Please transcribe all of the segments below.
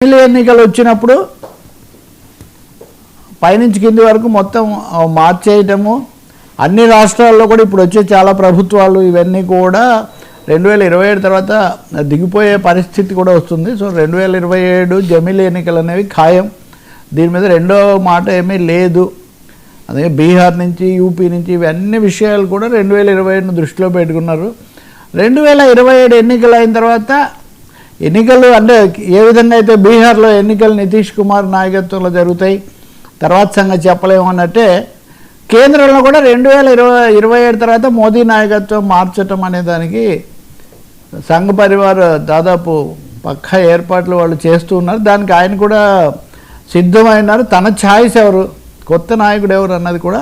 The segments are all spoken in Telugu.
ఎమ్మెల్యే ఎన్నికలు వచ్చినప్పుడు పైనుంచి కింది వరకు మొత్తం మార్చేయటము. అన్ని రాష్ట్రాల్లో కూడా ఇప్పుడు వచ్చే చాలా ప్రభుత్వాలు ఇవన్నీ కూడా రెండు వేల ఇరవై ఏడు తర్వాత దిగిపోయే పరిస్థితి కూడా వస్తుంది. సో రెండు వేల ఇరవై ఏడు జమిలీ ఎన్నికలు అనేవి ఖాయం. దీని మీద రెండో మాట ఏమీ లేదు. అదే బీహార్ నుంచి యూపీ నుంచి ఇవన్నీ విషయాలు కూడా రెండు వేల ఇరవై ఏడును దృష్టిలో పెట్టుకున్నారు. రెండు వేల ఇరవై ఏడు ఎన్నికలు అయిన తర్వాత ఎన్నికలు అంటే ఏ విధంగా అయితే బీహార్లో ఎన్నికలు నితీష్ కుమార్ నాయకత్వంలో జరుగుతాయి తర్వాత సంగతి చెప్పలేము అన్నట్టే కేంద్రంలో కూడా రెండు వేల ఇరవై ఇరవై ఏడు తర్వాత మోదీ నాయకత్వం మార్చటం అనే దానికి సంఘ పరివార్ దాదాపు పక్కా ఏర్పాట్లు వాళ్ళు చేస్తూ ఉన్నారు. దానికి ఆయన కూడా సిద్ధమైనారు. తన ఛాయిస్ ఎవరు? కొత్త నాయకుడు ఎవరు అన్నది కూడా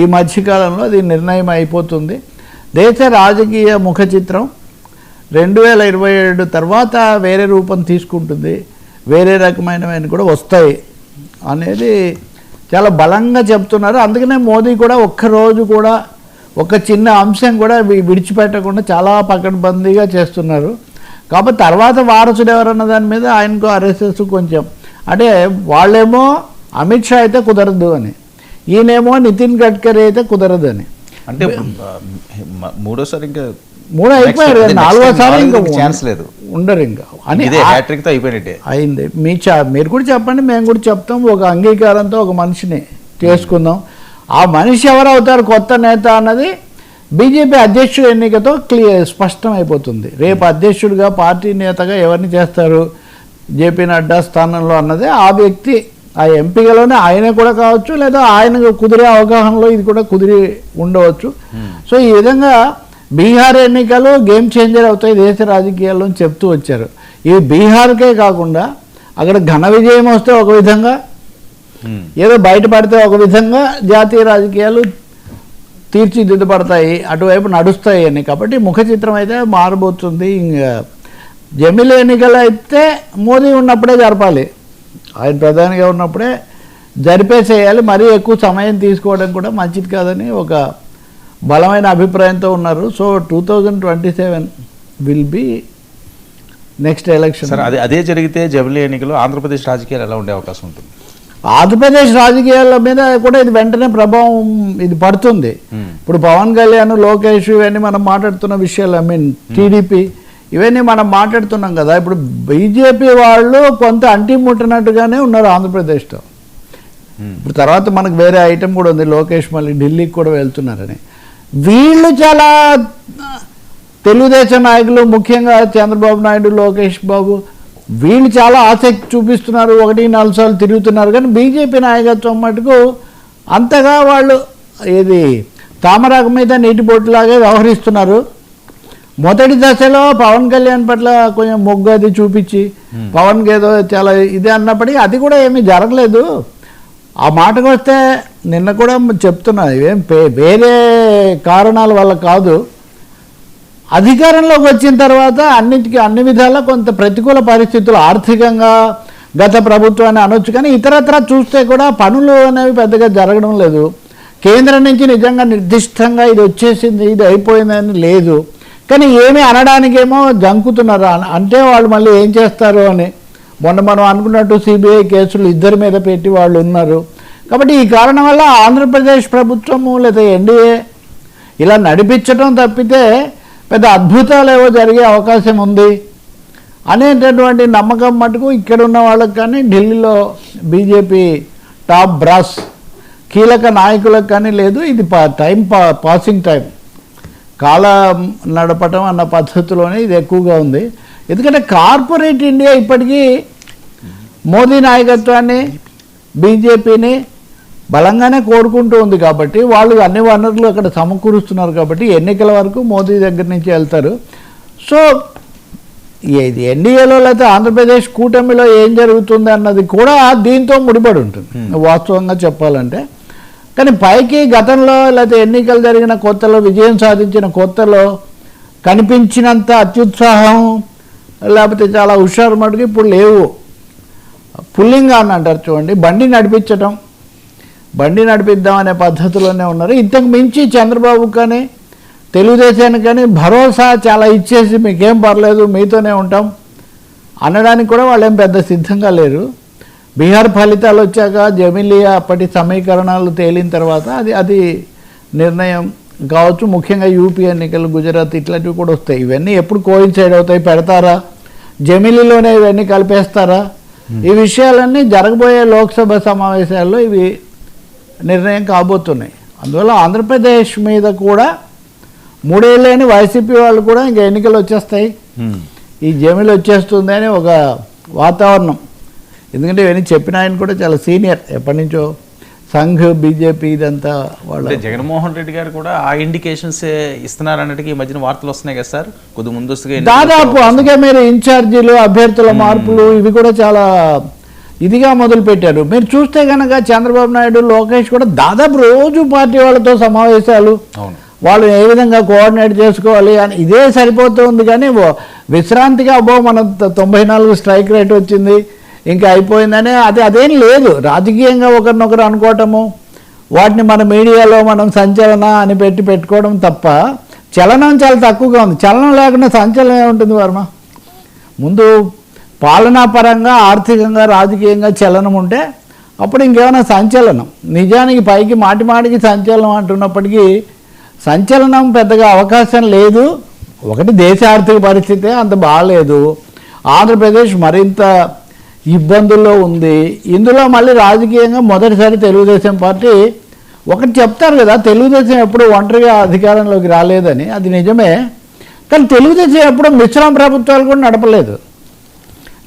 ఈ మధ్యకాలంలో అది నిర్ణయం అయిపోతుంది. దేశ రాజకీయ ముఖ చిత్రం రెండు వేల ఇరవై ఏడు తర్వాత వేరే రూపం తీసుకుంటుంది. వేరే రకమైనవన్నీ కూడా వస్తాయి అనేది చాలా బలంగా చెప్తున్నారు. అందుకనే మోదీ కూడా ఒక్కరోజు కూడా ఒక చిన్న అంశం కూడా విడిచిపెట్టకుండా చాలా పకడ్బందీగా చేస్తున్నారు. కాబట్టి తర్వాత వారసుడు ఎవరన్న దాని మీద ఆయనకు ఆర్ఎస్ఎస్ కొంచెం అంటే వాళ్ళేమో అమిత్ షా అయితే కుదరదు అని ఈయనేమో నితిన్ గడ్కరీ అయితే కుదరదు అని. అంటే మూడోసారి ఇంకా మూడు అయిపోయారు నాలుగోసారి నాలుగు ఇంకా ఇంకా ఛాన్స్ లేదు. ఉండరు ఇంకా. అని ఇదే ఆ- హ్యాట్రిక్తో అయిపోయినట్టే. అయింది. మీ చా మీరు కూడా చెప్పండి మేము కూడా చెప్తాం. ఒక అంగీకారంతో ఒక మనిషిని చేసుకుందాం. ఆ మనిషి ఎవరు అవుతారు కొత్త నేత అన్నది బీజేపీ అధ్యక్షుడు ఎన్నికతో క్లియర్ స్పష్టం అయిపోతుంది రేపు అధ్యక్షుడిగా పార్టీ నేతగా ఎవరిని చేస్తారు? జేపీ నడ్డా స్థానంలో అన్నది ఆ వ్యక్తి ఆ ఎంపికలోనే ఆయనే కూడా కావచ్చు లేదా ఆయనకు కుదిరే అవగాహనలో ఇది కూడా కుదిరి ఉండవచ్చు. సో ఈ విధంగా బీహార్ ఎన్నికలు గేమ్ చేంజర్ అవుతాయి దేశ రాజకీయాల్లో చెప్తూ వచ్చారు. ఇవి బీహార్కే కాకుండా అక్కడ ఘన విజయం వస్తే ఒక విధంగా ఉమ్. ఏదో బయటపడితే ఒక విధంగా జాతీయ రాజకీయాలు తీర్చిదిద్దబడతాయి అటువైపు నడుస్తాయి అని. కాబట్టి ముఖ చిత్రం అయితే మారబోతుంది. ఇంకా జమిలి ఎన్నికలు అయితే మోదీ ఉన్నప్పుడే జరపాలి. ఆయన ప్రధానిగా ఉన్నప్పుడే జరిపేసేయాలి. మరీ ఎక్కువ సమయం తీసుకోవడం కూడా మంచిది కాదని ఒక బలమైన అభిప్రాయంతో ఉన్నారు. So two thousand twenty seven will be next election సరే అదే అదే జరిగితే జమిలీ ఎన్నికలు ఆంధ్రప్రదేశ్ రాజకీయాలు ఎలా ఉండే అవకాశం ఉంటుంది? ఆంధ్రప్రదేశ్ రాజకీయాల మీద కూడా ఇది వెంటనే ప్రభావం ఇది పడుతుంది. Hmm. ఇప్పుడు పవన్ కళ్యాణ్ లోకేష్ ఇవన్నీ మనం మాట్లాడుతున్న విషయాలు ఐ మీన్ టీడీపీ ఇవన్నీ మనం మాట్లాడుతున్నాం కదా. ఇప్పుడు బీజేపీ వాళ్ళు కొంత అంటి ముట్టినట్టుగానే ఉన్నారు ఆంధ్రప్రదేశ్లో ఉమ్. ఇప్పుడు తర్వాత మనకు వేరే ఐటెం కూడా ఉంది. లోకేష్ మళ్ళీ ఢిల్లీకి కూడా వెళ్తున్నారని. వీళ్ళు చాలా తెలుగుదేశం నాయకులు ముఖ్యంగా చంద్రబాబు నాయుడు లోకేష్ బాబు వీళ్ళు చాలా ఆసక్తి చూపిస్తున్నారు. ఒకటి నాలుగు సార్లు తిరుగుతున్నారు. కానీ బీజేపీ నాయకత్వం మటుకు అంతగా వాళ్ళు ఇది తామరాకు మీద నీటి బొట్టులాగే వ్యవహరిస్తున్నారు. మొదటి దశలో పవన్ కళ్యాణ్ పట్ల కొంచెం మొగ్గు అది చూపించి పవన్కి ఏదో చాలా ఇది అన్నప్పటికీ అది కూడా ఏమీ జరగలేదు. ఆ మాటకు వస్తే నిన్న కూడా చెప్తున్నా ఇవేం పే- వేరే కారణాల వల్ల కాదు. అధికారంలోకి వచ్చిన తర్వాత అన్నిటికీ అన్ని విధాలా కొంత ప్రతికూల పరిస్థితులు ఆర్థికంగా గత ప్రభుత్వాన్ని అనొచ్చు కానీ ఇతరత్ర చూస్తే కూడా పనులు అనేవి పెద్దగా జరగడం లేదు. కేంద్రం నుంచి నిజంగా నిర్దిష్టంగా ఇది వచ్చేసింది ఇది అయిపోయిందని లేదు. కానీ ఏమి అనడానికేమో జంకుతున్నారు. అంటే వాళ్ళు మళ్ళీ ఏం చేస్తారు అని. మొన్న మనం అనుకున్నట్టు సిబిఐ కేసులు ఇద్దరి మీద పెట్టి వాళ్ళు ఉన్నారు. కాబట్టి ఈ కారణం వల్ల ఆంధ్రప్రదేశ్ ప్రభుత్వము లేదా ఎన్డీఏ ఇలా నడిపించడం తప్పితే పెద్ద అద్భుతాలు ఏవో జరిగే అవకాశం ఉంది అనేటటువంటి నమ్మకం మటుకు ఇక్కడ ఉన్న వాళ్ళకి కానీ ఢిల్లీలో బీజేపీ టాప్ బ్రాస్ కీలక నాయకులకు కానీ లేదు. ఇది పా టైం పా పాసింగ్ టైం. కాలం నడపటం అన్న పద్ధతిలోనే ఇది ఎక్కువగా ఉంది. ఎందుకంటే కార్పొరేట్ ఇండియా ఇప్పటికీ మోదీ నాయకత్వాన్ని బీజేపీని బలంగానే కోరుకుంటూ ఉంది కాబట్టి వాళ్ళు అన్ని వనరులు అక్కడ సమకూరుస్తున్నారు కాబట్టి ఎన్నికల వరకు మోదీ దగ్గర నుంచి వెళ్తారు. సో ఇది ఎన్డీఏలో లేకపోతే ఆంధ్రప్రదేశ్ కూటమిలో ఏం జరుగుతుంది అన్నది కూడా దీంతో ముడిపడి ఉంటుంది. వాస్తవంగా చెప్పాలంటే. కానీ పైకి గతంలో లేకపోతే ఎన్నికలు జరిగిన కొత్తలో విజయం సాధించిన కొత్తలో కనిపించినంత అత్యుత్సాహం లేకపోతే చాలా హుషారు మటుకు ఇప్పుడు లేవు. పుల్లింగ్ అని అంటారు చూడండి బండి నడిపించటం. బండి నడిపిద్దాం అనే పద్ధతిలోనే ఉన్నారు. ఇంతకు మించి చంద్రబాబు కానీ తెలుగుదేశానికి కానీ భరోసా చాలా ఇచ్చేసి మీకేం పర్లేదు మీతోనే ఉంటాం అనడానికి కూడా వాళ్ళు ఏం పెద్ద సిద్ధంగా లేరు. బీహార్ ఫలితాలు వచ్చాక జమిలియా అప్పటి సమీకరణాలు తేలిన తర్వాత అది అది నిర్ణయం కావచ్చు. ముఖ్యంగా యూపీ ఎన్నికలు గుజరాత్ ఇట్లాంటివి కూడా వస్తాయి. ఇవన్నీ ఎప్పుడు కోయిన్సైడ్ అవుతాయి పెడతారా? జమిలీలోనే ఇవన్నీ కలిపేస్తారా? ఈ విషయాలన్నీ జరగబోయే లోక్సభ సమావేశాల్లో ఇవి నిర్ణయం కాబోతున్నాయి. అందువల్ల ఆంధ్రప్రదేశ్ మీద కూడా మూడేళ్ళని వైసీపీ వాళ్ళు కూడా ఇంకా ఎన్నికలు వచ్చేస్తాయి. ఈ జమిలి వచ్చేస్తుంది అని ఒక వాతావరణం. ఎందుకంటే ఇవన్నీ చెప్పిన ఆయన కూడా చాలా సీనియర్. ఎప్పటి నుంచో సంఘ్ బీజేపీ ఇదంతా వాళ్ళ జగన్మోహన్ రెడ్డి గారు కూడా ఆ ఇండికేషన్స్ ఇస్తున్నారు అన్నట్టుగా ఈ మధ్యన వార్తలు వస్తున్నాయి కదా సార్? కొద్ది ముందస్తుగా దాదాపు అందుకే మీరు ఇన్ఛార్జీలు అభ్యర్థుల మార్పులు ఇవి కూడా చాలా ఇదిగా మొదలు పెట్టారు మీరు చూస్తే కనుక చంద్రబాబు నాయుడు లోకేష్ కూడా దాదాపు రోజు పార్టీ వాళ్ళతో సమావేశాలు. వాళ్ళు ఏ విధంగా కోఆర్డినేట్ చేసుకోవాలి అని ఇదే సరిపోతుంది కానీ విశ్రాంతిగా అబ్బో మన తొంభై నాలుగు స్ట్రైక్ రేట్ వచ్చింది. ఇంకా అయిపోయిందని అది అదేం లేదు. రాజకీయంగా ఒకరినొకరు అనుకోవటము వాటిని మన మీడియాలో మనం సంచలన అని పెట్టి పెట్టుకోవడం తప్ప చలనం చాలా తక్కువగా ఉంది. చలనం లేకుండా సంచలనం ఏముంటుంది వర్మ? ముందు పాలనాపరంగా ఆర్థికంగా రాజకీయంగా చలనం ఉంటే అప్పుడు ఇంకేమైనా సంచలనం. నిజానికి పైకి మాటి మాటికి సంచలనం అంటున్నప్పటికీ సంచలనం పెద్దగా అవకాశం లేదు. ఒకటి దేశ ఆర్థిక పరిస్థితి అంత బాగాలేదు. ఆంధ్రప్రదేశ్ మరింత ఇబ్బందుల్లో ఉంది. ఇందులో మళ్ళీ రాజకీయంగా మొదటిసారి తెలుగుదేశం పార్టీ ఒకటి చెప్తారు కదా తెలుగుదేశం ఎప్పుడు ఒంటరిగా అధికారంలోకి రాలేదని. అది నిజమే. కానీ తెలుగుదేశం ఎప్పుడు మిశ్రమ ప్రభుత్వాలు కూడా నడపలేదు.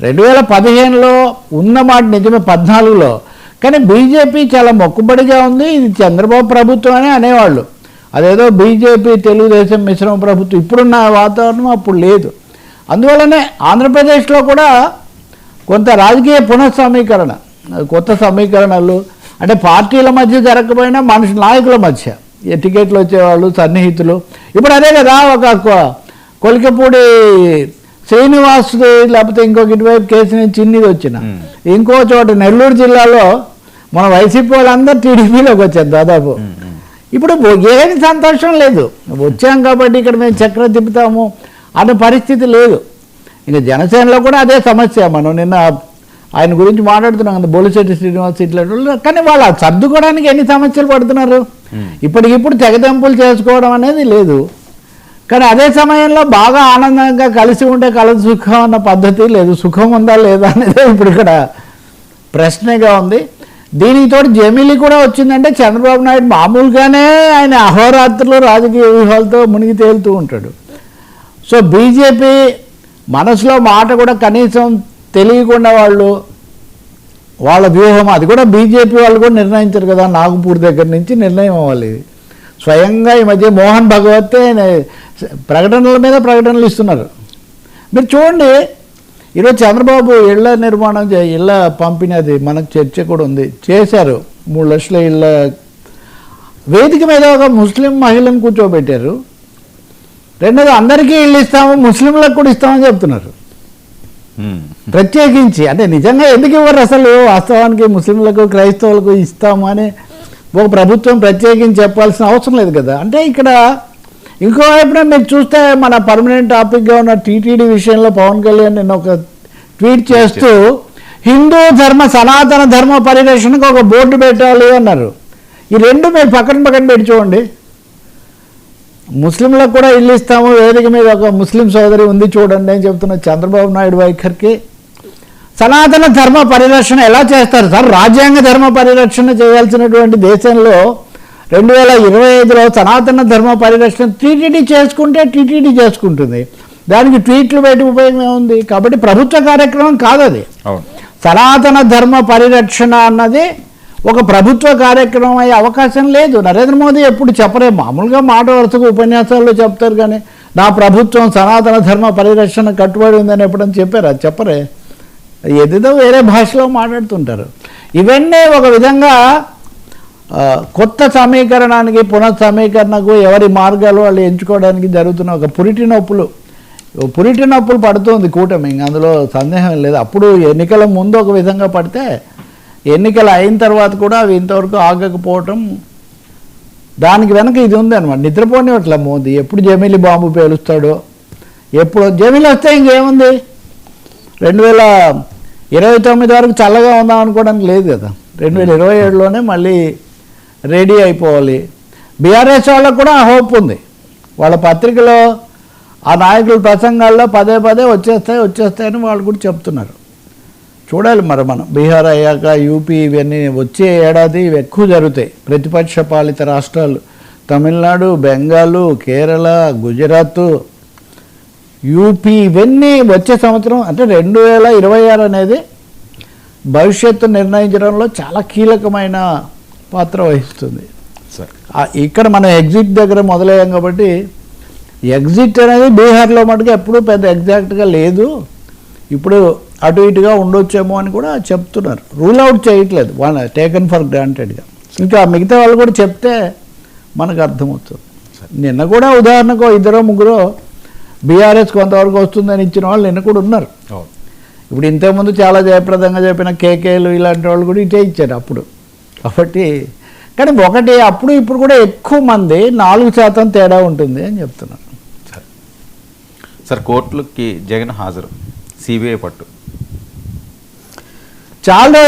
రెండు వేల పదిహేనులో ఉన్న మాట నిజమే పద్నాలుగులో. కానీ బీజేపీ చాలా మొక్కుబడిగా ఉంది. ఇది చంద్రబాబు ప్రభుత్వం అని అనేవాళ్ళు. అదేదో బీజేపీ తెలుగుదేశం మిశ్రమ ప్రభుత్వం ఇప్పుడున్న వాతావరణం అప్పుడు లేదు. అందువల్లనే ఆంధ్రప్రదేశ్లో కూడా కొంత రాజకీయ పునఃసమీకరణ కొత్త సమీకరణలు అంటే పార్టీల మధ్య జరగకపోయినా మనుషు నాయకుల మధ్య ఏ టికెట్లు వచ్చేవాళ్ళు సన్నిహితులు. ఇప్పుడు అదే కదా ఒక కొలికపూడి శ్రీనివాస్ లేకపోతే ఇంకొక ఇటువైపు కేసు నుంచి చిన్నిది వచ్చిన. ఇంకో చోట నెల్లూరు జిల్లాలో మన వైసీపీ వాళ్ళందరూ టీడీపీలోకి వచ్చారు దాదాపు. ఇప్పుడు ఏమి సంతోషం లేదు. వచ్చాం కాబట్టి ఇక్కడ మేము చక్ర తిప్పుతాము అనే పరిస్థితి లేదు. ఇంకా జనసేనలో కూడా అదే సమస్య. మనం నిన్న ఆయన గురించి మాట్లాడుతున్నాం కదా బొలిశెట్టి శ్రీనివాస్ ఇట్లాంటి వాళ్ళు కానీ వాళ్ళు సర్దుకోవడానికి ఎన్ని సమస్యలు పడుతున్నారు. ఇప్పటికిప్పుడు తెగదెంపులు చేసుకోవడం అనేది లేదు. కానీ అదే సమయంలో బాగా ఆనందంగా కలిసి ఉంటే కలదు సుఖం అన్న పద్ధతి లేదు. సుఖం ఉందా లేదా అనేది ఇప్పుడు ఇక్కడ ప్రశ్నగా ఉంది. దీనితో జమిలి కూడా వచ్చిందంటే చంద్రబాబు నాయుడు మామూలుగానే ఆయన అహోరాత్రులు రాజకీయ వ్యూహాలతో మునిగి తేలుతూ ఉంటాడు. సో బీజేపీ మనసులో మాట కూడా కనీసం తెలియకుండా వాళ్ళు వాళ్ళ వ్యూహం అది కూడా బీజేపీ వాళ్ళు కూడా నిర్ణయించారు కదా నాగపూర్ దగ్గర నుంచి నిర్ణయం అవ్వాలి. ఇది. స్వయంగా ఈ మధ్య మోహన్ భగవతే ప్రకటనల మీద ప్రకటనలు ఇస్తున్నారు. మీరు చూడండి ఈరోజు చంద్రబాబు ఇళ్ళ నిర్మాణం చే ఇళ్ళ పంపిణీ అది మనకు చర్చ కూడా ఉంది. చేశారు. మూడు లక్షల ఇళ్ళ వేదిక మీద ఒక ముస్లిం మహిళను కూర్చోబెట్టారు. రెండోది అందరికీ ఇల్లు ఇస్తాము ముస్లింలకు కూడా ఇస్తామని చెప్తున్నారు. ప్రత్యేకించి అంటే నిజంగా ఎందుకు ఇవ్వరు అసలు? వాస్తవానికి ముస్లింలకు క్రైస్తవులకు ఇస్తాము అని ఒక ప్రభుత్వం ప్రత్యేకించి చెప్పాల్సిన అవసరం లేదు కదా. అంటే ఇక్కడ ఇంకో వైపున మీరు చూస్తే మన పర్మనెంట్ టాపిక్గా ఉన్న టీటీడీ విషయంలో పవన్ కళ్యాణ్ నిన్న ఒక ట్వీట్ చేస్తూ హిందూ ధర్మ సనాతన ధర్మ పరిరక్షణకు ఒక బోర్డు పెట్టాలి అన్నారు. ఈ రెండు మీరు పక్కన పక్కన పెట్టి చూడండి. ముస్లింలకు కూడా ఇల్లు ఇస్తాము వేదిక మీద ఒక ముస్లిం సోదరి ఉంది చూడండి అని చెప్తున్న చంద్రబాబు నాయుడు వైఖరికి. సనాతన ధర్మ పరిరక్షణ ఎలా చేస్తారు? సార్ రాజ్యాంగ ధర్మ పరిరక్షణ చేయాల్సినటువంటి దేశంలో రెండు వేల ఇరవై ఐదులో సనాతన ధర్మ పరిరక్షణ టీటీడీ చేసుకుంటే టీటీడీ చేసుకుంటుంది. దానికి ట్వీట్లు పెట్టి ఉపయోగం ఏముంది? కాబట్టి ప్రభుత్వ కార్యక్రమం కాదు అది. సనాతన ధర్మ పరిరక్షణ అన్నది ఒక ప్రభుత్వ కార్యక్రమం అయ్యే అవకాశం లేదు. నరేంద్ర మోదీ ఎప్పుడు చెప్పరే. మామూలుగా మాట వరుసగా ఉపన్యాసాల్లో చెప్తారు కానీ నా ప్రభుత్వం సనాతన ధర్మ పరిరక్షణ కట్టుబడి ఉందని ఎప్పుడని చెప్పారా? చెప్పరే. ఏదేదో వేరే భాషలో మాట్లాడుతుంటారు. ఇవన్నీ ఒక విధంగా కొత్త సమీకరణానికి పునఃసమీకరణకు ఎవరి మార్గాలు వాళ్ళు ఎంచుకోవడానికి జరుగుతున్న ఒక పురిటి నొప్పులు. పురిటి నొప్పులు పడుతుంది కూటమి ఇంక అందులో సందేహం లేదు. అప్పుడు ఎన్నికల ముందు ఒక విధంగా పడితే ఎన్నికలు అయిన తర్వాత కూడా అవి ఇంతవరకు ఆగకపోవటం దానికి వెనక ఇది ఉంది అనమాట నిద్రపోనివట్ల మోదీ. ఎప్పుడు జమీలి బాంబు పేలుస్తాడో ఎప్పుడు జమీలి వస్తే ఇంకేముంది? రెండు వేల ఇరవై తొమ్మిది వరకు చల్లగా ఉందాం అనుకోవడానికి లేదు కదా. రెండు వేల ఇరవై ఏడులోనే మళ్ళీ రెడీ అయిపోవాలి. బీఆర్ఎస్ వాళ్ళకు కూడా ఆ హోప్ ఉంది. వాళ్ళ పత్రికలో ఆ నాయకుల ప్రసంగాల్లో పదే పదే వచ్చేస్తాయి వచ్చేస్తాయని వాళ్ళు కూడా చెప్తున్నారు. చూడాలి మరి మనం. బీహార్ అయ్యాక యూపీ ఇవన్నీ వచ్చే ఏడాది ఇవి ఎక్కువ జరుగుతాయి. ప్రతిపక్ష పాలిత రాష్ట్రాలు తమిళనాడు బెంగాలు కేరళ గుజరాత్ యూపీ ఇవన్నీ వచ్చే సంవత్సరం అంటే రెండు వేల ఇరవై ఆరు అనేది భవిష్యత్తు నిర్ణయించడంలో చాలా కీలకమైన పాత్ర వహిస్తుంది. ఇక్కడ మనం ఎగ్జిట్ దగ్గర మొదలయ్యాం కాబట్టి ఎగ్జిట్ అనేది బీహార్లో మటుకు ఎప్పుడూ పెద్ద ఎగ్జాక్ట్గా లేదు. ఇప్పుడు అటు ఇటుగా ఉండొచ్చేమో అని కూడా చెప్తున్నారు. రూల్ అవుట్ చేయట్లేదు. వన్ టేకన్ ఫర్ గ్రాంటెడ్గా. ఇంకా మిగతా వాళ్ళు కూడా చెప్తే మనకు అర్థమవుతుంది. నిన్న కూడా ఉదాహరణకు ఇద్దరు ముగ్గురు బీఆర్ఎస్ కొంతవరకు వస్తుందని ఇచ్చిన వాళ్ళు నిన్న కూడా ఉన్నారు. ఇప్పుడు ఇంతకుముందు చాలా జయప్రదంగా చెప్పిన కేకేలు ఇలాంటి వాళ్ళు కూడా ఇటే ఇచ్చారు అప్పుడు. కాబట్టి కానీ ఒకటి అప్పుడు ఇప్పుడు కూడా ఎక్కువ మంది నాలుగు శాతం తేడా ఉంటుంది అని చెప్తున్నారు సార్. సార్ కోర్టులకి జగన్ హాజరు. సిబిఐ పట్టు. చాలా